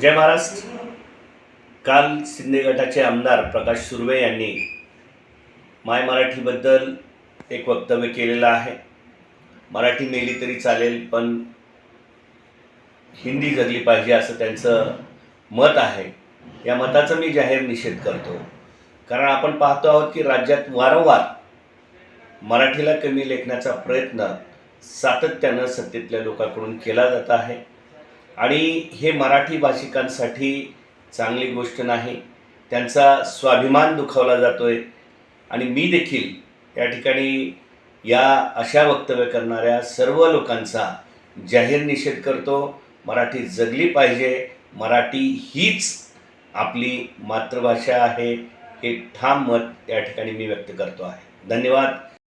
जय महाराष्ट्र. काल शिंदे गटाचे आमदार प्रकाश सुर्वे यांनी माय मराठीबद्दल एक वक्तव्य केलेलं आहे. मराठी मेली तरी चालेल पण हिंदी जगली पाहिजे असं त्यांचं मत आहे. या मताचा मी जाहीर निषेध करतो. कारण आपण पाहतो आहोत की राज्यात वारंवार मराठीला कमी लेखण्याचा प्रयत्न सातत्यानं सत्तेतल्या लोकांकडून केला जात आहे. आणि हे मराठी भाषिकांसाठी चांगली गोष्ट नाही. त्यांचा स्वाभिमान दुखावला जातो आहे आणि मी देखील या ठिकाणी या अशा वक्तव्य करणाऱ्या सर्व लोकांचा जाहीर निषेध करतो. मराठी जगली पाहिजे. मराठी हीच आपली मातृभाषा आहे. हे ठाम मत या ठिकाणी मी व्यक्त करतो आहे. धन्यवाद.